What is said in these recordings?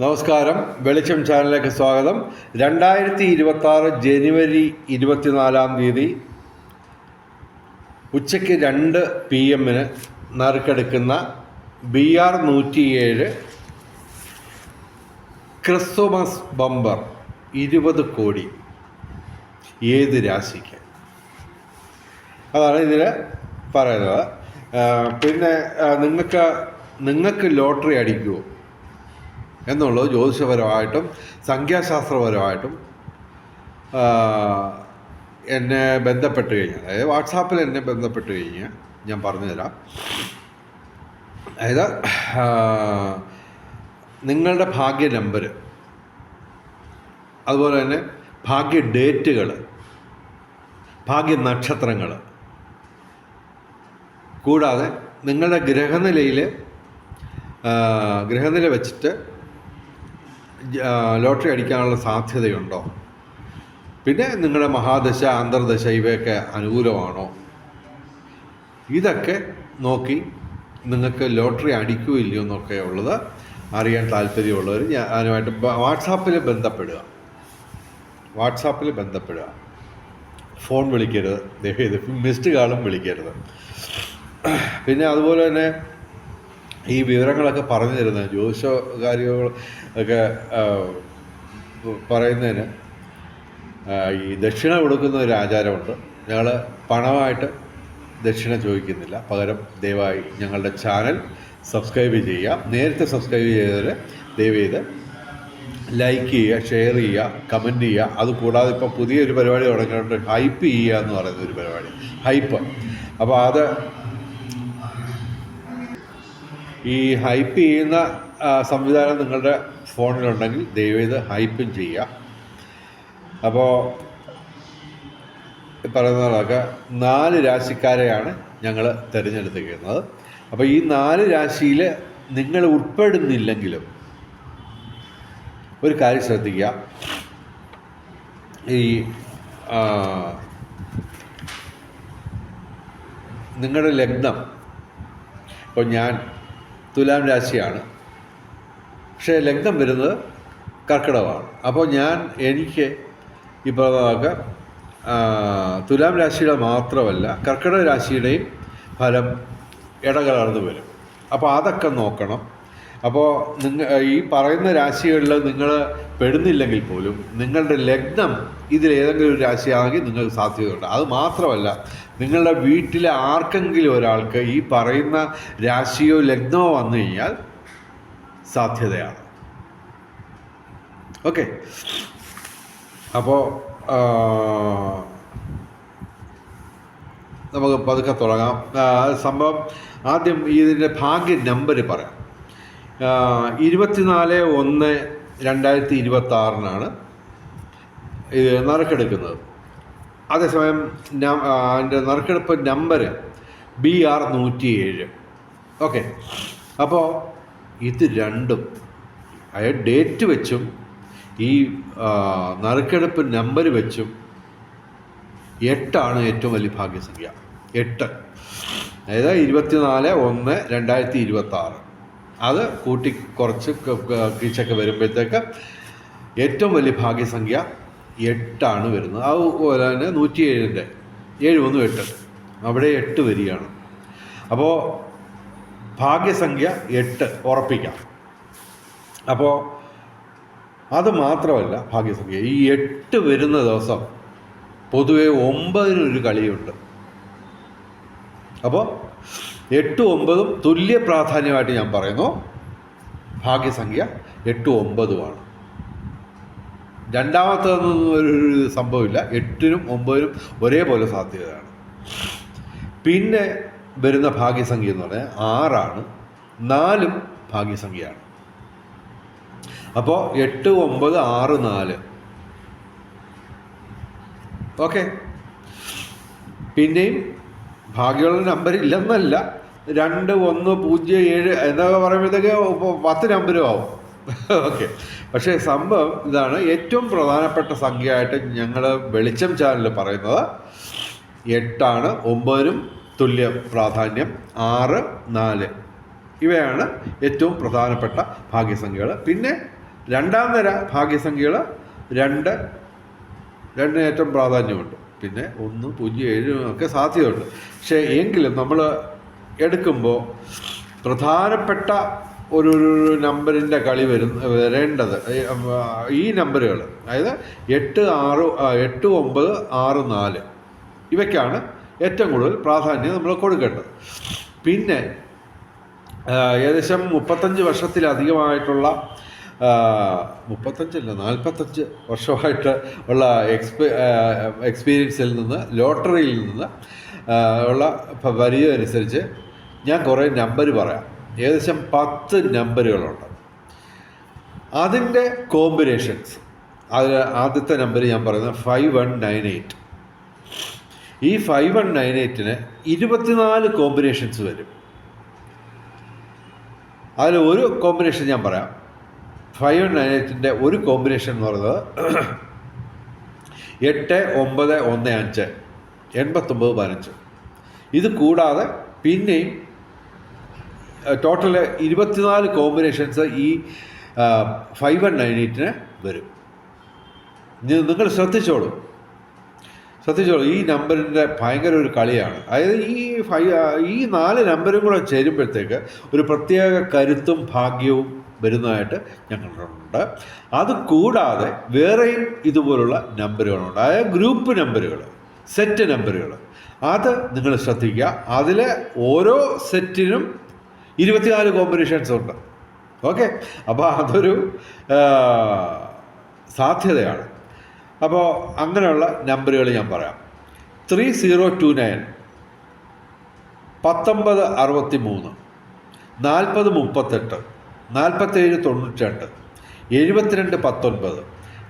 നമസ്കാരം. വെളിച്ചം ചാനലിലേക്ക് സ്വാഗതം. രണ്ടായിരത്തി ഇരുപത്തി ആറ് ജനുവരി ഇരുപത്തിനാലാം തീയതി ഉച്ചയ്ക്ക് രണ്ട് പി എമ്മിന് നറുക്കെടുക്കുന്ന ബി ആർ നൂറ്റിയേഴ് ക്രിസ്തുമസ് ബമ്പർ ഇരുപത് കോടി ഏത് രാശിക്ക്? അതാണ് ഇതിൽ പറയുന്നത്. പിന്നെ നിങ്ങൾക്ക് നിങ്ങൾക്ക് ലോട്ടറി അടിക്കുമോ എന്നുള്ളത് ജ്യോതിഷപരമായിട്ടും സംഖ്യാശാസ്ത്രപരമായിട്ടും എന്നെ ബന്ധപ്പെട്ട് കഴിഞ്ഞാൽ അതായത് വാട്സാപ്പിൽ എന്നെ ബന്ധപ്പെട്ട് കഴിഞ്ഞാൽ ഞാൻ പറഞ്ഞുതരാം. അതായത് നിങ്ങളുടെ ഭാഗ്യ നമ്പർ അതുപോലെ തന്നെ ഭാഗ്യ ഡേറ്റുകൾ ഭാഗ്യ നക്ഷത്രങ്ങൾ കൂടാതെ നിങ്ങളുടെ ഗ്രഹനിലയിൽ ഗ്രഹനില വെച്ചിട്ട് ലോട്ടറി അടിക്കാനുള്ള സാധ്യതയുണ്ടോ? പിന്നെ നിങ്ങളുടെ മഹാദശ അന്തർദശ ഇവയൊക്കെ അനുകൂലമാണോ? ഇതൊക്കെ നോക്കി നിങ്ങൾക്ക് ലോട്ടറി അടിക്കുമോ ഇല്ലയോ എന്നൊക്കെ ഉള്ളത് അറിയാൻ താല്പര്യമുള്ളവർ ഞാൻ അതിനുമായിട്ട് വാട്സാപ്പിൽ ബന്ധപ്പെടുക. വാട്സാപ്പിൽ ബന്ധപ്പെടുക. ഫോൺ വിളിക്കരുത്. ദയവ് മിസ്ഡ് കാളും വിളിക്കരുത്. പിന്നെ അതുപോലെ തന്നെ ഈ വിവരങ്ങളൊക്കെ പറഞ്ഞു തരുന്നത്. ജ്യോതിഷ കാര്യങ്ങൾ ഒക്കെ പറയുന്നതിന് ഈ ദക്ഷിണ കൊടുക്കുന്ന ഒരു ആചാരമുണ്ട്. ഞങ്ങൾ പണമായിട്ട് ദക്ഷിണ ചോദിക്കുന്നില്ല. പകരം ദയവായി ഞങ്ങളുടെ ചാനൽ സബ്സ്ക്രൈബ് ചെയ്യുക. നേരത്തെ സബ്സ്ക്രൈബ് ചെയ്തവർ ദയവ് ചെയ്ത് ലൈക്ക് ചെയ്യുക ഷെയർ ചെയ്യുക കമന്റ് ചെയ്യുക. അതുകൂടാതെ ഇപ്പോൾ പുതിയൊരു പരിപാടി തുടങ്ങിയിട്ടുണ്ട്. ഹൈപ്പ് ചെയ്യുക എന്ന് പറയുന്ന ഒരു പരിപാടി. ഹൈപ്പ്. അപ്പോൾ അത് ഈ ഹൈപ്പ് ചെയ്യുന്ന സംവിധാനം നിങ്ങളുടെ ഫോണിലുണ്ടെങ്കിൽ ദയവേത് ഹൈപ്പും ചെയ്യുക. അപ്പോൾ പറയുന്ന കണക്ക് നാല് രാശിക്കാരെയാണ് ഞങ്ങൾ തിരഞ്ഞെടുത്തിരിക്കുന്നത്. അപ്പോൾ ഈ നാല് രാശിയിൽ നിങ്ങൾ ഉൾപ്പെടുന്നില്ലെങ്കിലും ഒരു കാര്യം ശ്രദ്ധിക്കുക. ഈ നിങ്ങളുടെ ലഗ്നം ഇപ്പോൾ ഞാൻ തുലാം രാശിയാണ്. പക്ഷേ ലഗ്നം വരുന്നത് കർക്കിടകമാണ്. അപ്പോൾ ഞാൻ എനിക്ക് ഈ തുലാം രാശിയുടെ മാത്രമല്ല കർക്കിടക രാശിയുടെയും ഫലം ഇടകലർന്നു വരും. അപ്പോൾ അതൊക്കെ നോക്കണം. അപ്പോൾ നിങ്ങൾ ഈ പറയുന്ന രാശികളിൽ നിങ്ങൾ പെടുന്നില്ലെങ്കിൽ പോലും നിങ്ങളുടെ ലഗ്നം ഇതിലേതെങ്കിലും ഒരു രാശിയാണെങ്കിൽ നിങ്ങൾക്ക് സാധ്യതയുണ്ട്. അത് മാത്രമല്ല നിങ്ങളുടെ വീട്ടിലെ ആർക്കെങ്കിലും ഒരാൾക്ക് ഈ പറയുന്ന രാശിയോ ലഗ്നമോ വന്നു കഴിഞ്ഞാൽ സാധ്യതയാണ്. ഓക്കെ. അപ്പോൾ നമുക്ക് പതുക്കെ തുടങ്ങാം. സംഭവം ആദ്യം ഇതിന്റെ ഭാഗ്യ നമ്പർ പറയാം. ഇരുപത്തിനാല് ഒന്ന് രണ്ടായിരത്തി ഇരുപത്തി ആറിനാണ് ഇത് നറുക്കെടുക്കുന്നത്. അതേസമയം അതിന്റെ നറുക്കെടുപ്പ് നമ്പർ ബി ആർ നൂറ്റിയേഴ്. ഓക്കെ. അപ്പോൾ ഇത് രണ്ടും അതായത് ഡേറ്റ് വെച്ചും ഈ നറുക്കെടുപ്പ് നമ്പർ വെച്ചും എട്ടാണ് ഏറ്റവും വലിയ ഭാഗ്യസംഖ്യ. എട്ട്. അതായത് ഇരുപത്തിനാല് ഒന്ന് രണ്ടായിരത്തി ഇരുപത്തി ആറ് അത് കൂട്ടി കുറച്ച് കീച്ചൊക്കെ വരുമ്പോഴത്തേക്ക് ഏറ്റവും വലിയ ഭാഗ്യസംഖ്യ എട്ടാണ് വരുന്നത്. അതുപോലെ തന്നെ നൂറ്റി ഏഴിന്റെ ഏഴ് ഒന്ന് എട്ട്. അവിടെ എട്ട് വരികയാണ്. അപ്പോൾ ഭാഗ്യസംഖ്യ എട്ട്. ഉറപ്പിക്കാം. അപ്പോൾ അത് മാത്രമല്ല ഭാഗ്യസംഖ്യ. ഈ എട്ട് വരുന്ന ദിവസം പൊതുവെ ഒമ്പതിനൊരു കളിയുണ്ട്. അപ്പോൾ എട്ടും ഒമ്പതും തുല്യ പ്രാധാന്യമായിട്ട് ഞാൻ പറയുന്നു. ഭാഗ്യസംഖ്യ എട്ടും ഒമ്പതുമാണ്. രണ്ടാമത്തതൊന്നും ഒരു സംഭവമില്ല. എട്ടിനും ഒമ്പതിനും ഒരേപോലെ സാധ്യതയാണ്. പിന്നെ വരുന്ന ഭാഗ്യസംഖ്യ എന്ന് പറഞ്ഞാൽ ആറാണ്. നാലും ഭാഗ്യസംഖ്യയാണ്. അപ്പോൾ എട്ട് ഒമ്പത് ആറ് നാല്. ഓക്കെ. പിന്നെയും ഭാഗ്യമുള്ള നമ്പർ ഇല്ലെന്നല്ല. രണ്ട് ഒന്ന് പൂജ്യം ഏഴ് എന്നൊക്കെ പറയുമ്പോഴത്തേക്ക് പത്ത് നമ്പരും ആവും. ഓക്കെ പക്ഷേ സംഭവം ഇതാണ്. ഏറ്റവും പ്രധാനപ്പെട്ട സംഖ്യയായിട്ട് ഞങ്ങൾ വെളിച്ചം ചാനൽ പറയുന്നത് എട്ടാണ് ഒമ്പതിനും തുല്യ പ്രാധാന്യം ആറ് നാല്. ഇവയാണ് ഏറ്റവും പ്രധാനപ്പെട്ട ഭാഗ്യസംഖ്യകൾ പിന്നെ രണ്ടാം നിര ഭാഗ്യസംഖ്യകൾ രണ്ട് രണ്ടിന് ഏറ്റവും പ്രാധാന്യമുണ്ട്. പിന്നെ ഒന്ന് പൂജ്യം ഏഴ് ഒക്കെ സാധ്യതയുണ്ട്. പക്ഷേ എങ്കിലും നമ്മൾ എടുക്കുമ്പോൾ പ്രധാനപ്പെട്ട ഒരു ഒരു നമ്പറിന്റെ കളി വരും വരേണ്ടത്. ഈ, നമ്പറുകൾ അതായത് എട്ട് ആറ് എട്ട് ഒമ്പത് ആറ് നാല്. ഇവയ്ക്കാണ് ഏറ്റവും കൂടുതൽ പ്രാധാന്യം നമ്മൾ കൊടുക്കേണ്ടത്. പിന്നെ ഏകദേശം മുപ്പത്തഞ്ച് വർഷത്തിലധികമായിട്ടുള്ള മുപ്പത്തഞ്ചല്ല നാൽപ്പത്തഞ്ച് വർഷമായിട്ട് ഉള്ള എക്സ്പീ എക്സ്പീരിയൻസിൽ നിന്ന് ലോട്ടറിയിൽ നിന്ന് ഉള്ള വരിയനുസരിച്ച് അനുസരിച്ച് ഞാൻ കുറേ നമ്പർ പറയാം. ഏകദേശം പത്ത് നമ്പറുകളുണ്ട്. അതിന്റെ കോമ്പിനേഷൻസ്. അതിൽ ആദ്യത്തെ നമ്പർ ഞാൻ പറയുന്നത് ഫൈവ് വൺ നയൻ എയ്റ്റ് ഈ ഫൈവ് വൺ നയൻ എയ്റ്റിന് ഇരുപത്തിനാല് കോമ്പിനേഷൻസ് വരും. അതിൽ ഒരു കോമ്പിനേഷൻ ഞാൻ പറയാം. ഫൈവ് വൺ നയൻ എയ്റ്റിന്റെ ഒരു കോമ്പിനേഷൻ എന്ന് പറയുന്നത് എട്ട് ഒമ്പത് ഒന്ന് അഞ്ച് എൺപത്തൊമ്പത് പതിനഞ്ച്. ഇത് കൂടാതെ പിന്നെയും ടോട്ടൽ ഇരുപത്തിനാല് കോമ്പിനേഷൻസ് ഈ ഫൈവ് വൺ നയൻ എയ്റ്റിന് വരും. നിങ്ങൾ ശ്രദ്ധിച്ചോളൂ. ശ്രദ്ധിച്ചോളൂ. ഈ നമ്പറിന്റെ ഭയങ്കര ഒരു കളിയാണ്. അതായത് ഈ ഫൈ ഈ നാല് നമ്പറും കൂടെ ചേരുമ്പോഴത്തേക്ക് ഒരു പ്രത്യേക കരുത്തും ഭാഗ്യവും വരുന്നതായിട്ട് ഞങ്ങളുണ്ട്. അത് കൂടാതെ വേറെയും ഇതുപോലുള്ള നമ്പറുകളുണ്ട് അതായത് ഗ്രൂപ്പ് നമ്പറുകൾ സെറ്റ് നമ്പറുകൾ അത് നിങ്ങൾ ശ്രദ്ധിക്കുക. അതിൽ ഓരോ സെറ്റിനും ഇരുപത്തിനാല് കോമ്പിനേഷൻസ് ഉണ്ട്. ഓക്കെ? അപ്പോൾ അതൊരു സാധ്യതയാണ്. അപ്പോൾ അങ്ങനെയുള്ള നമ്പറുകൾ ഞാൻ പറയാം. ത്രീ സീറോ ടു നയൻ പത്തൊമ്പത് അറുപത്തി മൂന്ന് നാൽപ്പത് മുപ്പത്തെട്ട് നാൽപ്പത്തേഴ് തൊണ്ണൂറ്റിരണ്ട് എഴുപത്തിരണ്ട് പത്തൊൻപത്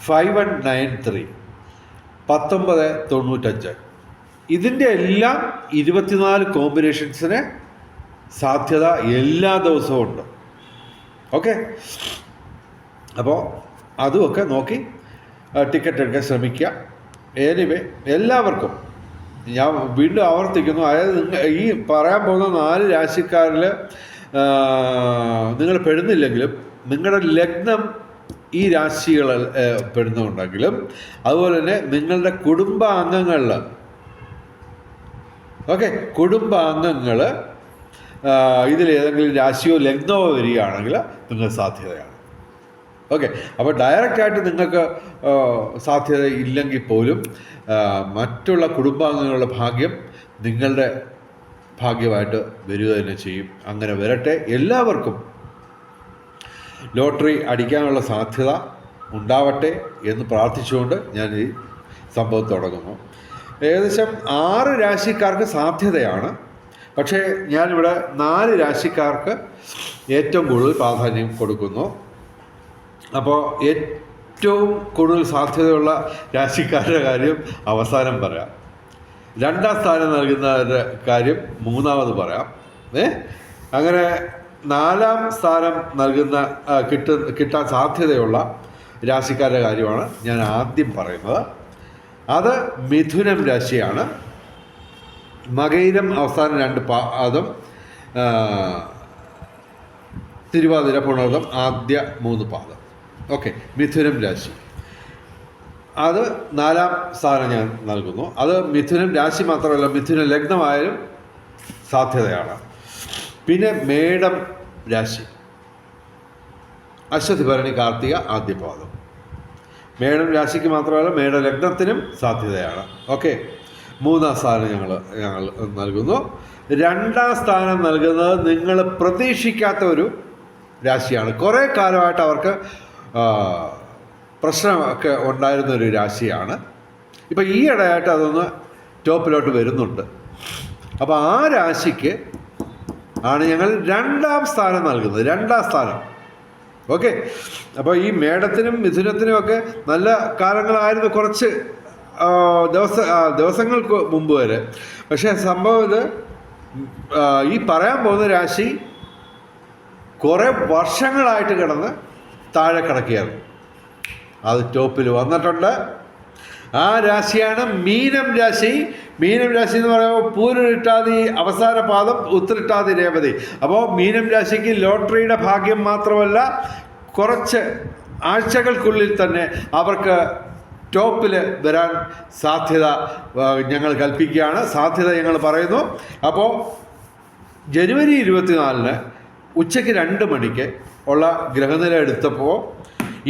ഫൈവ് വൺ നയൻ ത്രീ പത്തൊമ്പത് തൊണ്ണൂറ്റഞ്ച്. ഇതിന്റെ എല്ലാം ഇരുപത്തിനാല് കോമ്പിനേഷൻസിന് സാധ്യത എല്ലാ ദിവസവും ഉണ്ട്. ഓക്കെ? അപ്പോൾ അതുമൊക്കെ നോക്കി ടിക്കറ്റ് എടുക്കാൻ ശ്രമിക്കുക. എനിവേ എല്ലാവർക്കും ഞാൻ വീണ്ടും ആവർത്തിക്കുന്നു. അതായത് ഈ പറയാൻ പോകുന്ന നാല് രാശിക്കാരിൽ നിങ്ങൾ പെടുന്നില്ലെങ്കിലും നിങ്ങളുടെ ലഗ്നം ഈ രാശികൾ പെടുന്നുണ്ടെങ്കിലും അതുപോലെ തന്നെ നിങ്ങളുടെ കുടുംബാംഗങ്ങളിൽ ഓക്കെ? കുടുംബാംഗങ്ങൾ ഇതിലേതെങ്കിലും രാശിയോ ലഗ്നമോ വരികയാണെങ്കിൽ നിങ്ങൾക്ക് സാധ്യതയാണ്. ഓക്കെ അപ്പോൾ ഡയറക്റ്റായിട്ട് നിങ്ങൾക്ക് സാധ്യത ഇല്ലെങ്കിൽ പോലും മറ്റുള്ള കുടുംബാംഗങ്ങളുടെ ഭാഗ്യം നിങ്ങളുടെ ഭാഗ്യമായിട്ട് വരിക തന്നെ ചെയ്യും. അങ്ങനെ വരട്ടെ. എല്ലാവർക്കും ലോട്ടറി അടിക്കാനുള്ള സാധ്യത ഉണ്ടാവട്ടെ എന്ന് പ്രാർത്ഥിച്ചുകൊണ്ട് ഞാൻ ഈ സംഭവം തുടങ്ങുന്നു. ഏകദേശം ആറ് രാശിക്കാർക്ക് സാധ്യതയാണ്. പക്ഷേ ഞാനിവിടെ നാല് രാശിക്കാർക്ക് ഏറ്റവും കൂടുതൽ പ്രാധാന്യം കൊടുക്കുന്നു. അപ്പോൾ ഏറ്റവും കൂടുതൽ സാധ്യതയുള്ള രാശിക്കാരുടെ കാര്യം അവസാനം പറയാം. രണ്ടാം സ്ഥാനം നൽകുന്നവരുടെ കാര്യം മൂന്നാമത് പറയാം. ഏ? അങ്ങനെ നാലാം സ്ഥാനം നൽകുന്ന കിട്ട കിട്ടാൻ സാധ്യതയുള്ള രാശിക്കാരുടെ കാര്യമാണ് ഞാൻ ആദ്യം പറയുന്നത്. അത് മിഥുനം രാശിയാണ്. മകയിരം അവസാനം രണ്ട് പാദം തിരുവാതിര പുണർദം ആദ്യ മൂന്ന് പാദം. ഓക്കെ മിഥുനം രാശി. അത് നാലാം സ്ഥാനം ഞാൻ നൽകുന്നു. അത് മിഥുനം രാശി മാത്രമല്ല മിഥുന ലഗ്നമായാലും സാധ്യതയാണ്. പിന്നെ മേടം രാശി. അശ്വതി ഭരണി കാർത്തിക ആദ്യ പാദം. മേടം രാശിക്ക് മാത്രമല്ല മേട ലഗ്നത്തിനും സാധ്യതയാണ്. ഓക്കെ മൂന്നാം സ്ഥാനം ഞങ്ങൾ ഞങ്ങൾ നൽകുന്നു. രണ്ടാം സ്ഥാനം നൽകുന്നത് നിങ്ങൾ പ്രതീക്ഷിക്കാത്ത ഒരു രാശിയാണ്. കുറേ കാലമായിട്ട് അവർക്ക് പ്രശ്നമൊക്കെ ഉണ്ടായിരുന്ന ഒരു രാശിയാണ്. ഇപ്പം ഈ ഇടയായിട്ട് അതൊന്ന് ടോപ്പിലോട്ട് വരുന്നുണ്ട്. അപ്പോൾ ആ രാശിക്ക് ആണ് ഞങ്ങൾ രണ്ടാം സ്ഥാനം നൽകുന്നത്. രണ്ടാം സ്ഥാനം. ഓക്കെ? അപ്പോൾ ഈ മേടത്തിനും മിഥുനത്തിനും ഒക്കെ നല്ല കാലങ്ങളായിരുന്നു കുറച്ച്. ദിവസ ദിവസങ്ങൾക്ക് മുമ്പ് വരെ. പക്ഷേ സംഭവം ഇത് ഈ പറയാൻ പോകുന്ന രാശി കുറേ വർഷങ്ങളായിട്ട് കിടന്ന് താഴെ കിടക്കുകയാണ്. അത് ടോപ്പിൽ വന്നിട്ടുണ്ട്. ആ രാശിയാണ് മീനം രാശി. മീനം രാശി എന്ന് പറയുമ്പോൾ പൂരിട്ടാതി അവസാന പാദം ഉത്തരിട്ടാതി രേവതി. അപ്പോൾ മീനം രാശിക്ക് ലോട്ടറിയുടെ ഭാഗ്യം മാത്രമല്ല കുറച്ച് ആഴ്ചകൾക്കുള്ളിൽ തന്നെ അവർക്ക് ടോപ്പിൽ വരാൻ സാധ്യത ഞങ്ങൾ കൽപ്പിക്കുകയാണ്. സാധ്യത ഞങ്ങൾ പറയുന്നു. അപ്പോൾ ജനുവരി ഇരുപത്തിനാലിന് ഉച്ചയ്ക്ക് രണ്ട് മണിക്ക് ഉള്ള ഗ്രഹനില എടുത്തപ്പോൾ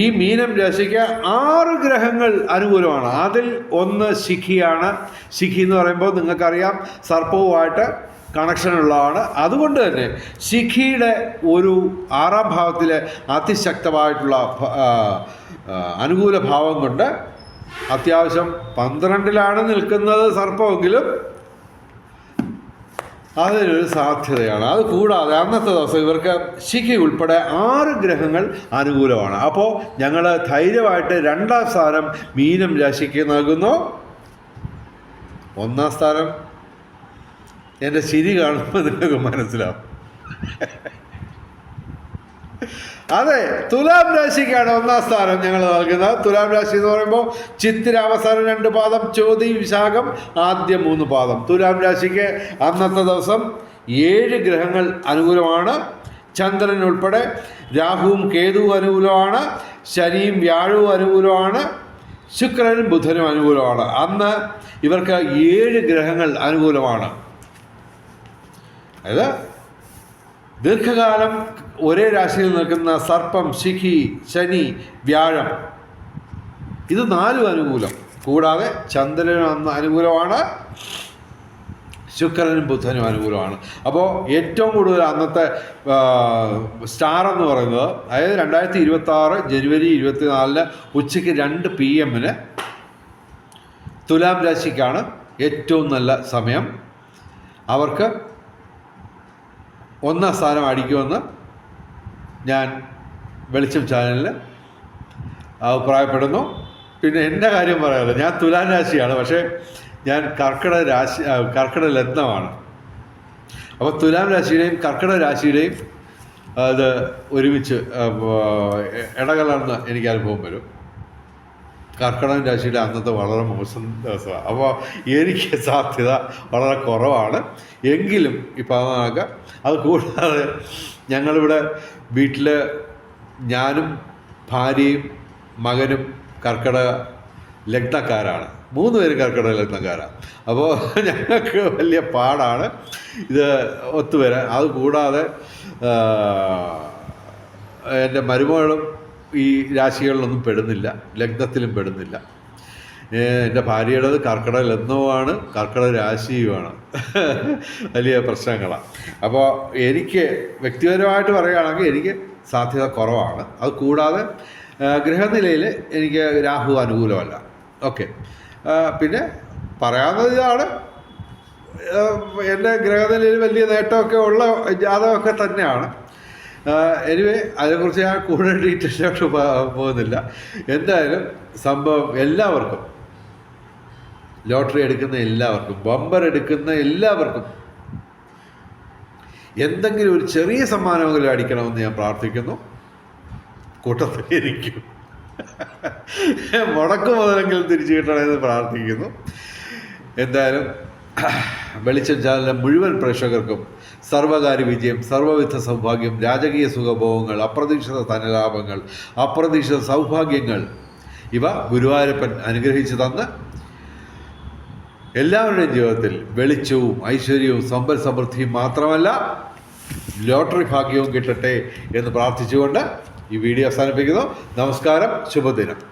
ഈ മീനം രാശിക്ക് ആറ് ഗ്രഹങ്ങൾ അനുകൂലമാണ്. അതിൽ ഒന്ന് ശിഖിയാണ്. ശിഖി എന്ന് പറയുമ്പോൾ നിങ്ങൾക്കറിയാം സർപ്പവുമായിട്ട് കണക്ഷൻ ഉള്ളതാണ്. അതുകൊണ്ട് തന്നെ ശിഖിയുടെ ഒരു ആറാം ഭാവത്തിലെ അതിശക്തമായിട്ടുള്ള അനുകൂല ഭാവം കൊണ്ട് അത്യാവശ്യം പന്ത്രണ്ടിലാണ് നിൽക്കുന്നത് സർപ്പമെങ്കിലും അതിനൊരു സാധ്യതയാണ്. അത് കൂടാതെ അന്നത്തെ ദിവസം ഇവർക്ക് ശിഖി ഉൾപ്പെടെ ആറ് ഗ്രഹങ്ങൾ അനുകൂലമാണ്. അപ്പോൾ ഞങ്ങൾ ധൈര്യമായിട്ട് രണ്ടാം സ്ഥാനം മീനം രാശിക്ക് നൽകുന്നു. ഒന്നാം സ്ഥാനം എന്റെ ശരി കാണുമ്പോൾ നിങ്ങൾക്ക് മനസ്സിലാവും. അതെ തുലാം രാശിക്കാണ് ഒന്നാം സ്ഥാനം ഞങ്ങൾ നൽകുന്നത്. തുലാം രാശി എന്ന് പറയുമ്പോൾ ചിത്തിര അവസാനം രണ്ട് പാദം ചോതി വിശാഖം ആദ്യം മൂന്ന് പാദം. തുലാം രാശിക്ക് അന്നത്തെ ദിവസം ഏഴ് ഗ്രഹങ്ങൾ അനുകൂലമാണ്. ചന്ദ്രൻ ഉൾപ്പെടെ രാഹുവും കേതുവും അനുകൂലമാണ്. ശനിയും വ്യാഴവും അനുകൂലമാണ്. ശുക്രനും ബുധനും അനുകൂലമാണ്. അന്ന് ഇവർക്ക് ഏഴ് ഗ്രഹങ്ങൾ അനുകൂലമാണ്. അതായത് ദീർഘകാലം ഒരേ രാശിയിൽ നിൽക്കുന്ന സർപ്പം ശിഖി ശനി വ്യാഴം. ഇത് നാലും അനുകൂലം. കൂടാതെ ചന്ദ്രനും അനുകൂലമാണ്. ശുക്രനും ബുധനും അനുകൂലമാണ്. അപ്പോൾ ഏറ്റവും കൂടുതൽ അന്നത്തെ സ്റ്റാർ എന്ന് പറയുന്നത് അതായത് രണ്ടായിരത്തി ഇരുപത്തി ആറ് ജനുവരി ഇരുപത്തിനാലിന് ഉച്ചയ്ക്ക് രണ്ട് പി എമ്മിന് തുലാം രാശിക്കാണ് ഏറ്റവും നല്ല സമയം. അവർക്ക് ഒന്നാം സ്ഥാനം അടിക്കുമെന്ന് ഞാൻ വെളിച്ചം ചാനലിൽ അഭിപ്രായപ്പെടുന്നു. പിന്നെ എന്റെ കാര്യം പറയാമല്ലോ ഞാൻ തുലാൻ രാശിയാണ് പക്ഷേ ഞാൻ കർക്കിടക രാശി കർക്കിട ലഗ്നമാണ്. അപ്പോൾ തുലാം രാശിയുടെയും കർക്കിടക രാശിയുടെയും അത് ഒരുമിച്ച് ഇടകലർന്ന് എനിക്ക് അനുഭവം വരും. കർക്കിടക രാശിയുടെ അന്നത്തെ വളരെ മോശം ദിവസമാണ്. അപ്പോൾ എനിക്ക് സാധ്യത വളരെ കുറവാണ്. എങ്കിലും ഇപ്പം അതൊക്കെ അത് കൂടാതെ ഞങ്ങളിവിടെ വീട്ടിൽ ഞാനും ഭാര്യയും മകനും കർക്കിടക ലഗ്നക്കാരാണ്. മൂന്ന് പേരും കർക്കിടക ലഗ്നക്കാരാണ് അപ്പോൾ ഞങ്ങൾക്ക് വലിയ പാടാണ്. ഇത് ഒത്തുവരാൻ. അതുകൂടാതെ എന്റെ മരുമകളും ഈ രാശികളിലൊന്നും പെടുന്നില്ല ലഗ്നത്തിലും പെടുന്നില്ല. എന്റെ ഭാര്യയുടേത് കർക്കിടക ലഗ്നവുമാണ് കർക്കിടക രാശിയുമാണ്. വലിയ പ്രശ്നങ്ങളാണ് അപ്പോൾ എനിക്ക് വ്യക്തിപരമായിട്ട് പറയുകയാണെങ്കിൽ എനിക്ക് സാധ്യത കുറവാണ്. അത് കൂടാതെ ഗൃഹനിലയിൽ എനിക്ക് രാഹു അനുകൂലമല്ല. ഓക്കെ. പിന്നെ പറയാവുന്നത് ഇതാണ്. എന്റെ ഗ്രഹനിലയിൽ വലിയ നേട്ടമൊക്കെ ഉള്ള ജാതകമൊക്കെ തന്നെയാണ്. എനിവേ അതിനെക്കുറിച്ച് ഞാൻ കൂടുതൽ ഡീറ്റെയിൽസിലോട്ട് പോകുന്നില്ല. എന്തായാലും സംഭവം എല്ലാവർക്കും. ലോട്ടറി എടുക്കുന്ന എല്ലാവർക്കും ബമ്പർ എടുക്കുന്ന എല്ലാവർക്കും. എന്തെങ്കിലും ഒരു ചെറിയ സമ്മാനമെങ്കിലും അടിക്കണമെന്ന് ഞാൻ പ്രാർത്ഥിക്കുന്നു. കൂട്ടത്തിൽ ഇരിക്കും മുടക്ക് മുതലെങ്കിലും തിരിച്ചു കിട്ടണമെന്ന് പ്രാർത്ഥിക്കുന്നു. എന്തായാലും വെളിച്ചം ചാനലിലെ മുഴുവൻ പ്രേക്ഷകർക്കും സർവകാര്യ വിജയം സർവവിധ സൗഭാഗ്യം രാജകീയ സുഖഭോഗങ്ങൾ അപ്രതീക്ഷിത ധനലാഭങ്ങൾ അപ്രതീക്ഷിത സൗഭാഗ്യങ്ങൾ ഇവ ഗുരുവായൂരപ്പൻ അനുഗ്രഹിച്ചു തന്ന് എല്ലാവരുടെയും ജീവിതത്തിൽ വെളിച്ചവും ഐശ്വര്യവും സമ്പൽ സമൃദ്ധിയും മാത്രമല്ല ലോട്ടറി ഭാഗ്യവും കിട്ടട്ടെ എന്ന് പ്രാർത്ഥിച്ചുകൊണ്ട് ഈ വീഡിയോ അവസാനിപ്പിക്കുന്നു. നമസ്കാരം ശുഭദിനം.